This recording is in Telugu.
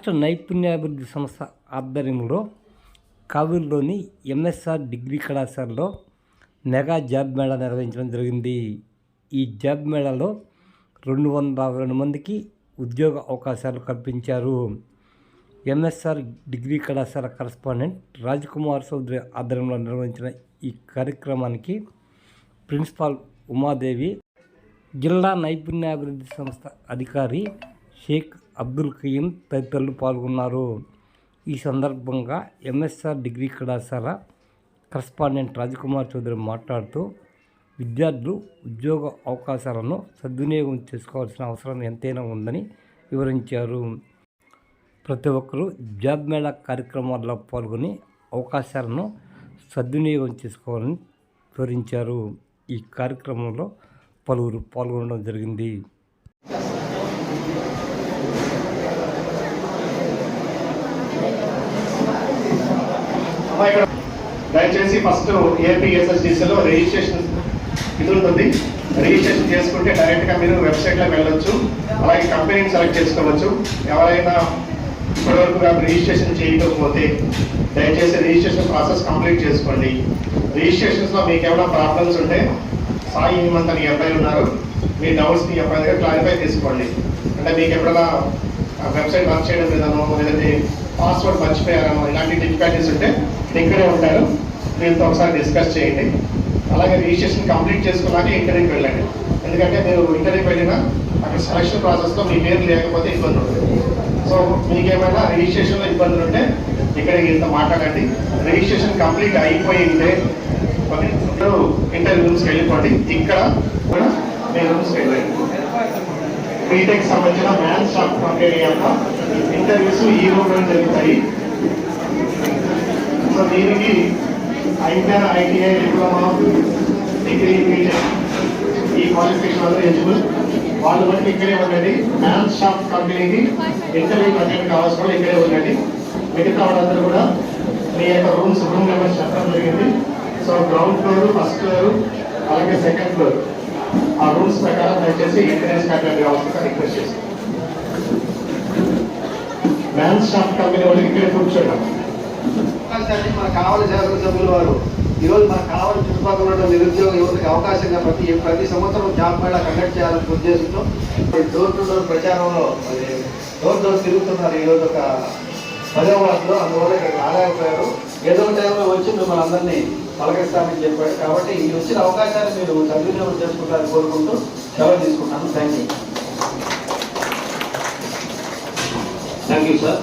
రాష్ట్ర నైపుణ్యాభివృద్ధి సంస్థ ఆధ్వర్యంలో కావూరులోని ఎంఎస్ఆర్ డిగ్రీ కళాశాలలో మెగా జాబ్ మేళా నిర్వహించడం జరిగింది. ఈ జాబ్ మేళాలో రెండు వందల యాభై రెండు మందికి ఉద్యోగ అవకాశాలు కల్పించారు. ఎంఎస్ఆర్ డిగ్రీ కళాశాల కరస్పాండెంట్ రాజ్కుమార్ చౌదరి ఆధ్వర్యంలో నిర్వహించిన ఈ కార్యక్రమానికి ప్రిన్సిపాల్ ఉమాదేవి జిల్లా నైపుణ్యాభివృద్ధి సంస్థ అధికారి షేక్ అబ్దుల్ కయీం తదితరులు పాల్గొన్నారు. ఈ సందర్భంగా ఎంఎస్ఆర్ డిగ్రీ కళాశాల కరస్పాండెంట్ రాజకుమార్ చౌదరి మాట్లాడుతూ విద్యార్థులు ఉద్యోగ అవకాశాలను సద్వినియోగం చేసుకోవాల్సిన అవసరం ఎంతైనా ఉందని వివరించారు. ప్రతి ఒక్కరూ జాబ్ మేళా కార్యక్రమాల్లో పాల్గొని అవకాశాలను సద్వినియోగం చేసుకోవాలని వివరించారు. ఈ కార్యక్రమంలో పలువురు పాల్గొనడం జరిగింది. అమ్మా, ఇక్కడ దయచేసి ఫస్ట్ ఏపీఎస్ఎస్డిసిలో రిజిస్ట్రేషన్ ఇది ఉంటుంది రిజిస్ట్రేషన్ చేసుకుంటే డైరెక్ట్గా మీరు వెబ్సైట్లోకి వెళ్ళొచ్చు. అలాగే కంపెనీని సెలెక్ట్ చేసుకోవచ్చు. ఎవరైనా ఇప్పటివరకు మీరు రిజిస్ట్రేషన్ చేయకపోతే దయచేసి రిజిస్ట్రేషన్ ప్రాసెస్ కంప్లీట్ చేసుకోండి. రిజిస్ట్రేషన్స్లో మీకు ఏమైనా ప్రాబ్లమ్స్ ఉంటే సాయి హేమంత్ అని అబ్బాయిలు ఉన్నారు. మీ డౌట్స్ని మీ అబ్బాయి దగ్గర క్లారిఫై చేసుకోండి. అంటే మీకు ఎప్పుడైనా వెబ్సైట్ వర్క్ చేయడం లేదనో లేదంటే పాస్వర్డ్ మర్చిపోయారనో ఇలాంటి డిఫికల్టీస్ ఉంటే ఇక్కడే ఉంటారు. వీళ్ళతో ఒకసారి డిస్కస్ చేయండి. అలాగే రిజిస్ట్రేషన్ కంప్లీట్ చేసుకున్నాక ఇంటర్వ్యూకి వెళ్ళండి. ఎందుకంటే మీరు ఇంటర్వ్యూకి వెళ్ళినా అక్కడ సెలక్షన్ ప్రాసెస్లో మీ పేరు లేకపోతే ఇబ్బంది ఉంటుంది సో మీకేమైనా రిజిస్ట్రేషన్లో ఇబ్బందులు ఉంటే ఇక్కడ ఇంత మాట్లాడండి. రిజిస్ట్రేషన్ కంప్లీట్ అయిపోయి ఉంటే ఇంటర్వ్యూ రూమ్స్కి వెళ్ళిపోండి. ఇక్కడ కూడా మీ రూమ్స్కి వెళ్ళండి. బీటెక్ సంబంధించిన మ్యాథ్స్ స్టాక్ కంపెనీ యొక్క ఇంటర్వ్యూస్ ఈ రోజు జరుగుతాయి. సో దీనికి ITR ITI diploma degree BTech ఈ క్వాలిఫికేషన్ వల్ల ఎలిజిబుల్ వాళ్ళు బట్టి ఇక్కడే ఉండండి. మ్యాథ్స్ షాప్ కంపెనీకి ఇంటర్వ్యూ అటెండ్ కావాల్సిన వాళ్ళు ఇక్కడే ఉండండి. మిగతా వాళ్ళందరూ కూడా మీ యొక్క రూమ్స్ రూమ్ నెంబర్స్ చెప్పడం జరిగింది. So ground floor first floor అలాగే సెకండ్ ఫ్లోర్ ఆ రూల్స్ ప్రకారం దయచేసి ఇంటర్నెట్ కట్టండి కావాల్సిన రిక్వెస్ట్ చేస్తాను మ్యాన్ స్టాఫ్ కంపెనీ వాళ్ళు ఇక్కడ కూర్చోండి అవకాశాన్ని మనకు కావాలి శాసనసభ్యుల వారు. ఈరోజు మనకు కావాలి చుట్టుపక్కల ఉన్న నిరుద్యోగ యువతకి అవకాశంగా ప్రతి ప్రతి సంవత్సరం జాబ్ మేళా కండక్ట్ చేయాలని ఉద్దేశంతో డోర్ టు డోర్ ప్రచారంలో డోర్ డోర్ తిరుగుతున్నారు ఈరోజు ఒక పదవ అందువల్ల ఇక్కడ రాలేకపోయారు ఏదో టైంలో వచ్చి మిమ్మల్ని అందరినీ పలకరిస్తామని చెప్పాడు కాబట్టి ఈ వచ్చిన అవకాశాన్ని మీరు సద్వినియోగం చేసుకుంటారని కోరుకుంటూ సెలవు తీసుకుంటాను. Thank you thank you sir.